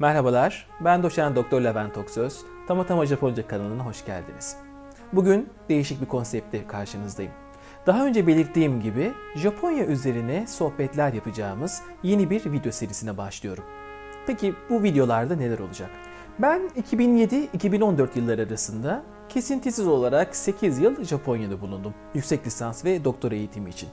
Merhabalar, ben doçent doktor Levent Oksöz. Tama Tama Japonca kanalına hoş geldiniz. Bugün değişik bir konseptle karşınızdayım. Daha önce belirttiğim gibi Japonya üzerine sohbetler yapacağımız yeni bir video serisine başlıyorum. Peki bu videolarda neler olacak? Ben 2007-2014 yılları arasında kesintisiz olarak 8 yıl Japonya'da bulundum. Yüksek lisans ve doktora eğitimi için.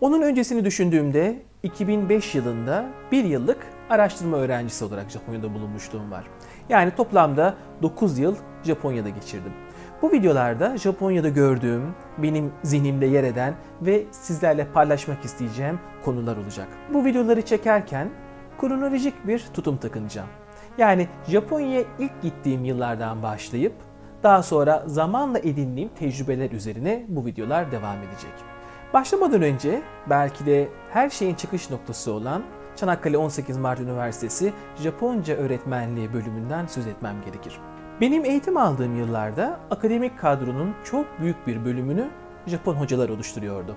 Onun öncesini düşündüğümde 2005 yılında bir yıllık araştırma öğrencisi olarak Japonya'da bulunmuşluğum var. Yani toplamda 9 yıl Japonya'da geçirdim. Bu videolarda Japonya'da gördüğüm, benim zihnimde yer eden ve sizlerle paylaşmak isteyeceğim konular olacak. Bu videoları çekerken kronolojik bir tutum takınacağım. Yani Japonya'ya ilk gittiğim yıllardan başlayıp daha sonra zamanla edindiğim tecrübeler üzerine bu videolar devam edecek. Başlamadan önce belki de her şeyin çıkış noktası olan Çanakkale 18 Mart Üniversitesi Japonca Öğretmenliği bölümünden söz etmem gerekir. Benim eğitim aldığım yıllarda akademik kadronun çok büyük bir bölümünü Japon hocalar oluşturuyordu.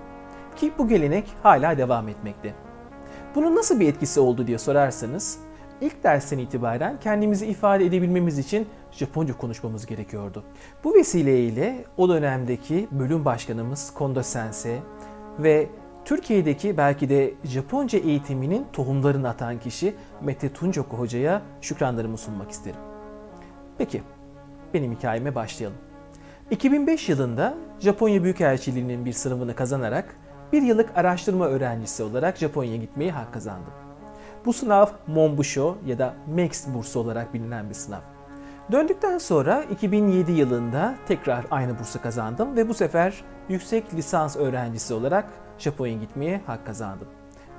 Ki bu gelenek hala devam etmekte. Bunun nasıl bir etkisi oldu diye sorarsanız, ilk dersten itibaren kendimizi ifade edebilmemiz için Japonca konuşmamız gerekiyordu. Bu vesileyle o dönemdeki bölüm başkanımız Kondo Sensei ve Türkiye'deki belki de Japonca eğitiminin tohumlarını atan kişi Mete Tuncoku Hoca'ya şükranlarımı sunmak isterim. Peki, benim hikayeme başlayalım. 2005 yılında Japonya Büyükelçiliği'nin bir sınavını kazanarak bir yıllık araştırma öğrencisi olarak Japonya'ya gitmeyi hak kazandım. Bu sınav Monbusho ya da Max bursu olarak bilinen bir sınav. Döndükten sonra 2007 yılında tekrar aynı bursu kazandım ve bu sefer yüksek lisans öğrencisi olarak Japonya'ya gitmeye hak kazandım.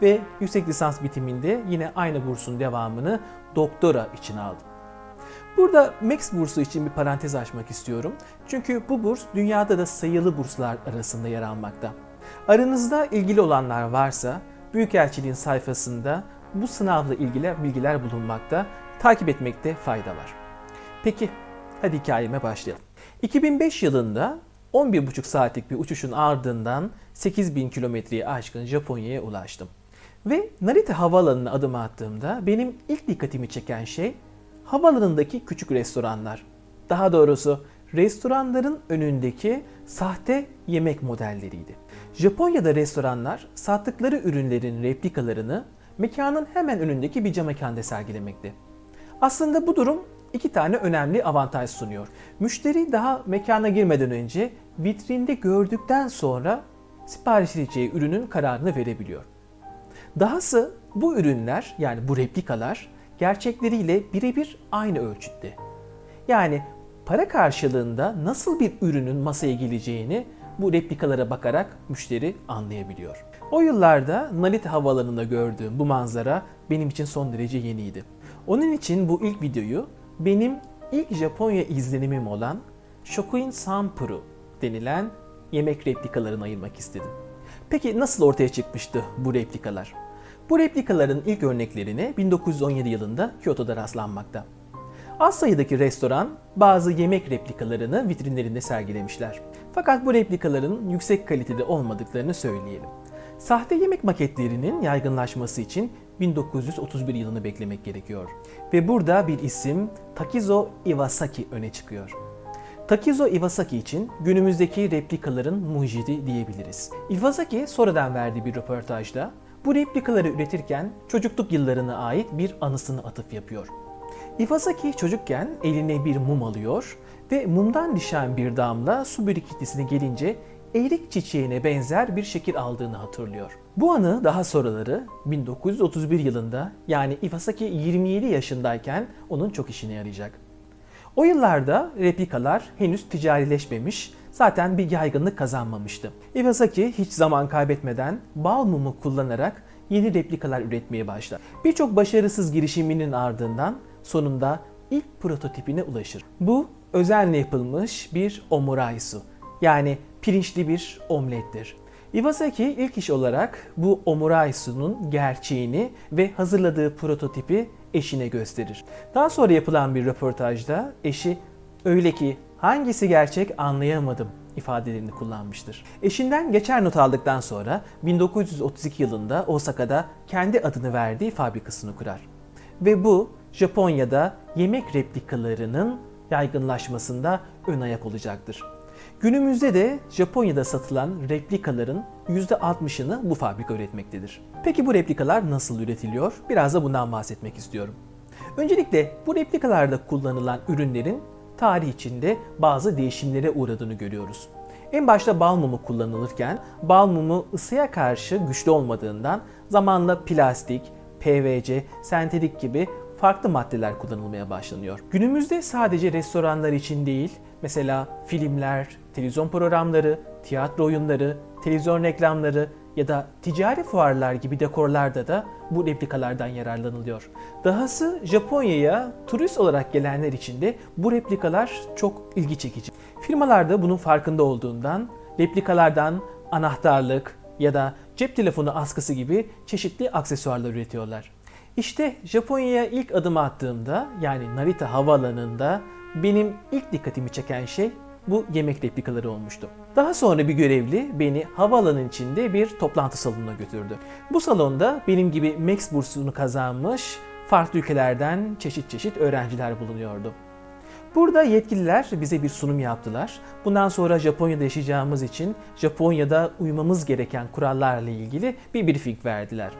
Ve yüksek lisans bitiminde yine aynı bursun devamını doktora için aldım. Burada Max bursu için bir parantez açmak istiyorum. Çünkü bu burs dünyada da sayılı burslar arasında yer almakta. Aranızda ilgili olanlar varsa Büyükelçiliğin sayfasında bu sınavla ilgili bilgiler bulunmakta. Takip etmekte fayda var. Peki, hadi hikayeme başlayalım. 2005 yılında 11,5 saatlik bir uçuşun ardından 8000 kilometreyi aşkın Japonya'ya ulaştım. Ve Narita Havaalanı'na adım attığımda benim ilk dikkatimi çeken şey havaalanındaki küçük restoranlar. Daha doğrusu restoranların önündeki sahte yemek modelleriydi. Japonya'da restoranlar sattıkları ürünlerin replikalarını mekanın hemen önündeki bir cam mekanda sergilemekte. Aslında bu durum iki tane önemli avantaj sunuyor. Müşteri daha mekana girmeden önce vitrinde gördükten sonra sipariş edeceği ürünün kararını verebiliyor. Dahası bu ürünler yani bu replikalar gerçekleriyle birebir aynı ölçütte. Yani para karşılığında nasıl bir ürünün masaya geleceğini bu replikalara bakarak müşteri anlayabiliyor. O yıllarda Narita Havaalanı'nda gördüğüm bu manzara benim için son derece yeniydi. Onun için bu ilk videoyu benim ilk Japonya izlenimim olan Shokuin Sampuru denilen yemek replikalarına ayırmak istedim. Peki nasıl ortaya çıkmıştı bu replikalar? Bu replikaların ilk örneklerine 1917 yılında Kyoto'da rastlanmakta. Az sayıdaki restoran bazı yemek replikalarını vitrinlerinde sergilemişler. Fakat bu replikaların yüksek kalitede olmadıklarını söyleyelim. Sahte yemek maketlerinin yaygınlaşması için 1931 yılını beklemek gerekiyor. Ve burada bir isim Takizo Iwasaki öne çıkıyor. Takizo Iwasaki için günümüzdeki replikaların mucidi diyebiliriz. Iwasaki sonradan verdiği bir röportajda bu replikaları üretirken çocukluk yıllarına ait bir anısını atıf yapıyor. Iwasaki çocukken eline bir mum alıyor ve mumdan düşen bir damla su birikintisine gelince erik çiçeğine benzer bir şekil aldığını hatırlıyor. Bu anı daha sonraları 1931 yılında yani Iwasaki 27 yaşındayken onun çok işine yarayacak. O yıllarda replikalar henüz ticarileşmemiş, zaten bir yaygınlık kazanmamıştı. Iwasaki hiç zaman kaybetmeden bal mumu kullanarak yeni replikalar üretmeye başlar. Birçok başarısız girişiminin ardından sonunda ilk prototipine ulaşır. Bu özenle yapılmış bir omuraisu yani pirinçli bir omlettir. Iwasaki ilk iş olarak bu omuraisu'nun gerçeğini ve hazırladığı prototipi eşine gösterir. Daha sonra yapılan bir röportajda eşi öyle ki hangisi gerçek anlayamadım ifadelerini kullanmıştır. Eşinden geçer not aldıktan sonra 1932 yılında Osaka'da kendi adını verdiği fabrikasını kurar. Ve bu Japonya'da yemek replikalarının yaygınlaşmasında ön ayak olacaktır. Günümüzde de Japonya'da satılan replikaların %60'ını bu fabrika üretmektedir. Peki bu replikalar nasıl üretiliyor? Biraz da bundan bahsetmek istiyorum. Öncelikle bu replikalarda kullanılan ürünlerin tarih içinde bazı değişimlere uğradığını görüyoruz. En başta bal mumu kullanılırken bal mumu ısıya karşı güçlü olmadığından zamanla plastik, PVC, sentetik gibi farklı maddeler kullanılmaya başlanıyor. Günümüzde sadece restoranlar için değil, mesela filmler, televizyon programları, tiyatro oyunları, televizyon reklamları ya da ticari fuarlar gibi dekorlarda da bu replikalardan yararlanılıyor. Dahası Japonya'ya turist olarak gelenler için de bu replikalar çok ilgi çekici. Firmalar da bunun farkında olduğundan replikalardan anahtarlık ya da cep telefonu askısı gibi çeşitli aksesuarlar üretiyorlar. İşte Japonya'ya ilk adım attığımda yani Narita havaalanında benim ilk dikkatimi çeken şey bu yemek replikaları olmuştu. Daha sonra bir görevli beni havaalanının içinde bir toplantı salonuna götürdü. Bu salonda benim gibi Max bursunu kazanmış farklı ülkelerden çeşit çeşit öğrenciler bulunuyordu. Burada yetkililer bize bir sunum yaptılar. Bundan sonra Japonya'da yaşayacağımız için Japonya'da uymamız gereken kurallarla ilgili bir briefing verdiler.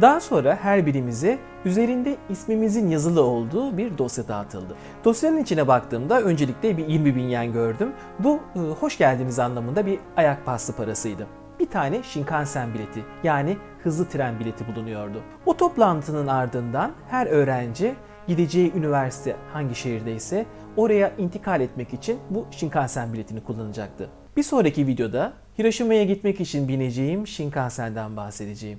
Daha sonra her birimize üzerinde ismimizin yazılı olduğu bir dosya dağıtıldı. Dosyanın içine baktığımda öncelikle bir 20 bin yen gördüm. Bu e, hoş geldiniz anlamında bir ayak pastı parasıydı. Bir tane Shinkansen bileti yani hızlı tren bileti bulunuyordu. O toplantının ardından her öğrenci gideceği üniversite hangi şehirdeyse oraya intikal etmek için bu Shinkansen biletini kullanacaktı. Bir sonraki videoda Hiroşima'ya gitmek için bineceğim Shinkansen'den bahsedeceğim.